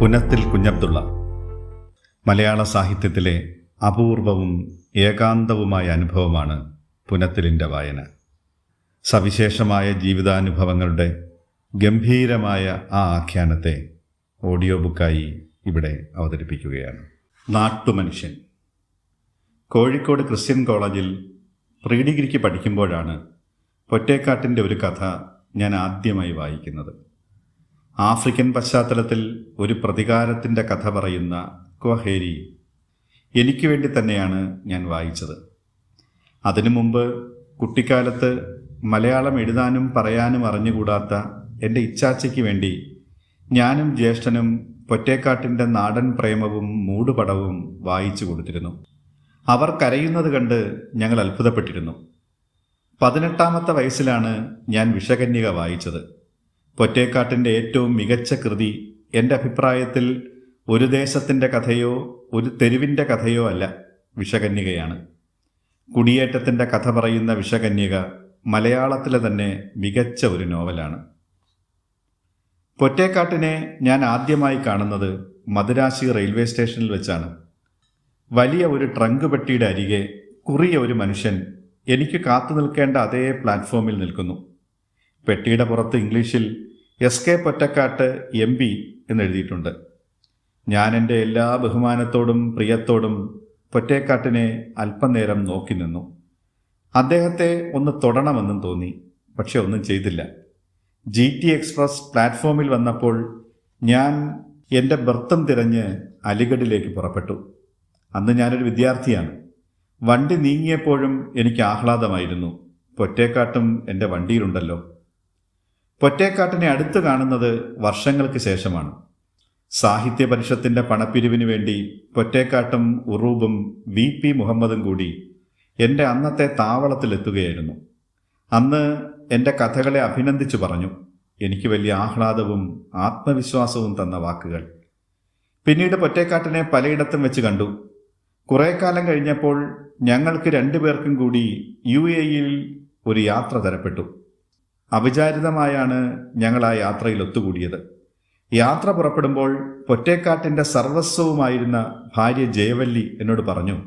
പുനത്തിൽ കുഞ്ഞബ്ദുള്ള. മലയാള സാഹിത്യത്തിലെ അപൂർവവും ഏകാന്തവുമായ അനുഭവമാണ് പുനത്തിലിന്റെ വായന. സവിശേഷമായ ജീവിതാനുഭവങ്ങളുടെ ഗംഭീരമായ ആ ആഖ്യാനത്തെ ഓഡിയോ ബുക്കായി ഇവിടെ അവതരിപ്പിക്കുകയാണ്. നാട്ടുമനുഷ്യൻ. കോഴിക്കോട് ക്രിസ്ത്യൻ കോളേജിൽ പ്രീ ഡിഗ്രിക്ക് പഠിക്കുമ്പോഴാണ് പൊറ്റേക്കാട്ടിന്റെ ഒരു കഥ ഞാൻ ആദ്യമായി വായിക്കുന്നത്. ആഫ്രിക്കൻ പശ്ചാത്തലത്തിൽ ഒരു പ്രതികാരത്തിന്റെ കഥ പറയുന്ന ക്വഹേരി എനിക്ക് വേണ്ടി തന്നെയാണ് ഞാൻ വായിച്ചത്. അതിനു മുമ്പ് കുട്ടിക്കാലത്ത് മലയാളം എഴുതാനും പറയാനും അറിഞ്ഞുകൂടാത്ത എന്റെ ഇച്ചാച്ചയ്ക്ക് വേണ്ടി ഞാനും ജ്യേഷ്ഠനും പൊറ്റേക്കാട്ടിന്റെ നാടൻ പ്രേമവും മൂടുപടവും വായിച്ചു കൊടുത്തിരുന്നു. അവർ കരയുന്നത് കണ്ട് ഞങ്ങൾ അത്ഭുതപ്പെട്ടിരുന്നു. പതിനെട്ടാമത്തെ വയസ്സിലാണ് ഞാൻ വിഷകന്യക വായിച്ചത്. പൊറ്റേക്കാട്ടിന്റെ ഏറ്റവും മികച്ച കൃതി എന്റെ അഭിപ്രായത്തിൽ ഒരു ദേശത്തിന്റെ കഥയോ ഒരു തെരുവിന്റെ കഥയോ അല്ല വിഷകന്യകയാണ്. കുടിയേറ്റത്തിന്റെ കഥ പറയുന്ന വിഷകന്യക മലയാളത്തിലെ തന്നെ മികച്ച ഒരു നോവലാണ്. പൊറ്റേക്കാട്ടിനെ ഞാൻ ആദ്യമായി കാണുന്നത് മദുരാശി റെയിൽവേ സ്റ്റേഷനിൽ വെച്ചാണ്. വലിയ ഒരു ട്രങ്ക് പെട്ടിയുടെ അരികെ കുറിയ ഒരു മനുഷ്യൻ എനിക്ക് കാത്തു നിൽക്കേണ്ട അതേ പ്ലാറ്റ്ഫോമിൽ നിൽക്കുന്നു. പെട്ടിയുടെ പുറത്ത് ഇംഗ്ലീഷിൽ S K Pottekkatt M P എന്നെഴുതിയിട്ടുണ്ട്. ഞാൻ എന്റെ എല്ലാ ബഹുമാനത്തോടും പ്രിയത്തോടും പൊറ്റേക്കാട്ടിനെ അല്പനേരം നോക്കി നിന്നു. അദ്ദേഹത്തെ ഒന്ന് തൊടണമെന്നും തോന്നി പക്ഷെ ഒന്നും ചെയ്തില്ല. ജി ടി എക്സ്പ്രസ് പ്ലാറ്റ്ഫോമിൽ വന്നപ്പോൾ ഞാൻ എന്റെ ബർത്തം തിരഞ്ഞ് അലിഗഡിലേക്ക് പുറപ്പെട്ടു. അന്ന് ഞാനൊരു വിദ്യാർത്ഥിയാണ്. വണ്ടി നീങ്ങിയപ്പോഴും എനിക്ക് ആഹ്ലാദമായിരുന്നു. പൊറ്റേക്കാട്ടും എന്റെ വണ്ടിയിലുണ്ടല്ലോ. പൊറ്റേക്കാട്ടിനെ അടുത്ത് കാണുന്നത് വർഷങ്ങൾക്ക് ശേഷമാണ്. സാഹിത്യ പരിഷത്തിന്റെ പണപ്പിരിവിന് വേണ്ടി പൊറ്റേക്കാട്ടും ഉറൂബും വി പി മുഹമ്മദും കൂടി എന്റെ അന്നത്തെ താവളത്തിലെത്തുകയായിരുന്നു അന്ന് എന്റെ കഥകളെ അഭിനന്ദിച്ചു പറഞ്ഞു. എനിക്ക് വലിയ ആഹ്ലാദവും ആത്മവിശ്വാസവും തന്ന വാക്കുകൾ. പിന്നീട് പൊറ്റേക്കാട്ടിനെ പലയിടത്തും വെച്ച് കണ്ടു. കുറേ കാലം കഴിഞ്ഞപ്പോൾ ഞങ്ങൾക്ക് രണ്ടുപേർക്കും കൂടി യു എയിൽ ഒരു യാത്ര തരപ്പെട്ടു. അവിചാരിതമായാണ് ഞങ്ങൾ ആ യാത്രയിൽ ഒത്തുകൂടിയത്. യാത്ര പുറപ്പെടുമ്പോൾ പൊറ്റേക്കാട്ടിന്റെ സർവസ്വവുമായിരുന്ന ഭാര്യ ജയവല്ലി എന്നോട് പറഞ്ഞു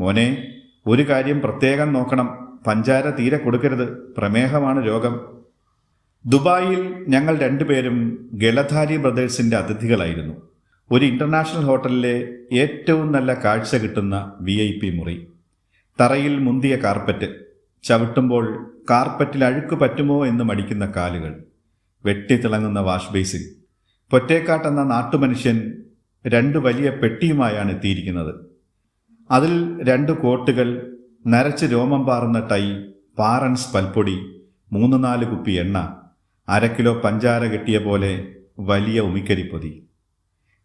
മോനെ ഒരു കാര്യം പ്രത്യേകം നോക്കണം. പഞ്ചാര തീരെ കൊടുക്കരുത്. പ്രമേഹമാണ് രോഗം. ദുബായിൽ ഞങ്ങൾ രണ്ടുപേരും ഗലധാരി ബ്രദേഴ്സിന്റെ അതിഥികളായിരുന്നു. ഒരു ഇന്റർനാഷണൽ ഹോട്ടലിലെ ഏറ്റവും നല്ല കാഴ്ച കിട്ടുന്ന വി ഐ പി മുറി. തറയിൽ മുന്തിയ കാർപ്പറ്റ്. ചവിട്ടുമ്പോൾ കാർപ്പറ്റിൽ അഴുക്ക് പറ്റുമോ എന്ന് മടിക്കുന്ന കാലുകൾ. വെട്ടിത്തിളങ്ങുന്ന വാഷ് ബേസിൽ. പൊറ്റേക്കാട്ടെന്ന നാട്ടുമനുഷ്യൻ രണ്ട് വലിയ പെട്ടിയുമായാണ് എത്തിയിരിക്കുന്നത്. അതിൽ രണ്ട് കോട്ടുകൾ നരച്ച് രോമം പാറുന്ന ടൈ പാറൻസ് പൽപ്പൊടി മൂന്ന് നാല് കുപ്പി എണ്ണ അര കിലോ പഞ്ചാര കെട്ടിയ പോലെ വലിയ ഉമിക്കരിപ്പൊതി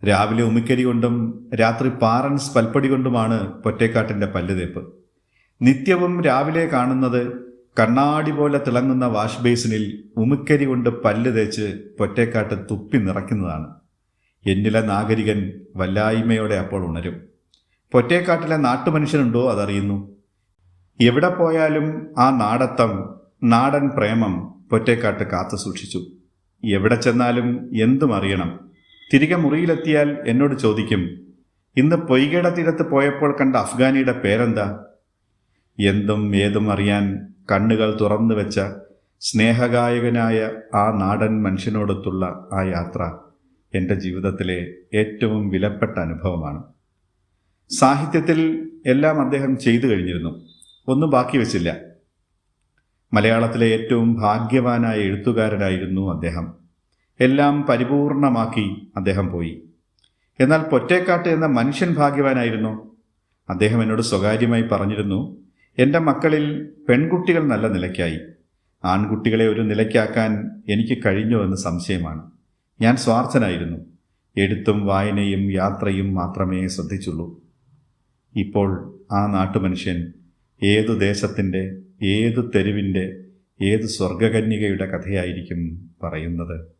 രാവിലെ ഉമിക്കരി കൊണ്ടും രാത്രി പാറൻസ് പൽപ്പൊടി കൊണ്ടുമാണ് പൊറ്റേക്കാട്ടിന്റെ പല്ലുതേപ്പ് നിത്യവും രാവിലെ കാണുന്നത് കണ്ണാടി പോലെ തിളങ്ങുന്ന വാഷ് ബേസിനിൽ ഉമിക്കരി കൊണ്ട് പല്ല് തേച്ച് പൊറ്റേക്കാട്ട് തുപ്പി നിറയ്ക്കുന്നതാണ്. എന്നിലെ നാഗരികൻ വല്ലായ്മയോടെ അപ്പോൾ ഉണരും. പൊറ്റേക്കാട്ടിലെ നാട്ടുമനുഷ്യനുണ്ടോ അതറിയുന്നു. എവിടെ പോയാലും ആ നാടത്തം നാടൻ പ്രേമം പൊറ്റേക്കാട്ട് കാത്തു സൂക്ഷിച്ചു. എവിടെ ചെന്നാലും എന്തും അറിയണം. തിരികെ മുറിയിലെത്തിയാൽ എന്നോട് ചോദിക്കും ഇന്ന് പൊയ്കയുടെ തീരത്ത് പോയപ്പോൾ കണ്ട അഫ്ഗാനിയുടെ പേരെന്താ? എന്തും ഏതും അറിയാൻ കണ്ണുകൾ തുറന്നു വെച്ച സ്നേഹഗായകനായ ആ നാടൻ മനുഷ്യനോടൊത്തുള്ള ആ യാത്ര എന്റെ ജീവിതത്തിലെ ഏറ്റവും വിലപ്പെട്ട അനുഭവമാണ്. സാഹിത്യത്തിൽ എല്ലാം അദ്ദേഹം ചെയ്തു കഴിഞ്ഞിരുന്നു. ഒന്നും ബാക്കി വെച്ചില്ല. മലയാളത്തിലെ ഏറ്റവും ഭാഗ്യവാനായ എഴുത്തുകാരനായിരുന്നു അദ്ദേഹം. എല്ലാം പരിപൂർണമാക്കി അദ്ദേഹം പോയി. എന്നാൽ പൊറ്റേക്കാട്ട് എന്ന മനുഷ്യൻ ഭാഗ്യവാനായിരുന്നു. അദ്ദേഹം എന്നോട് സ്വകാര്യമായി പറഞ്ഞിരുന്നു എന്റെ മക്കളിൽ പെൺകുട്ടികൾ നല്ല നിലയ്ക്കായി. ആൺകുട്ടികളെ ഒരു നിലയ്ക്കാക്കാൻ എനിക്ക് കഴിഞ്ഞോ എന്ന് സംശയമാണ്. ഞാൻ സ്വാർത്ഥനായിരുന്നു. എഴുത്തും വായനയും യാത്രയും മാത്രമേ ശ്രദ്ധിച്ചുള്ളൂ. ഇപ്പോൾ ആ നാട്ടുമനുഷ്യൻ ഏതു ദേശത്തിന്റെ ഏതു തെരുവിന്റെ ഏത് സ്വർഗകന്യകയുടെ കഥയായിരിക്കും പറയുന്നത്?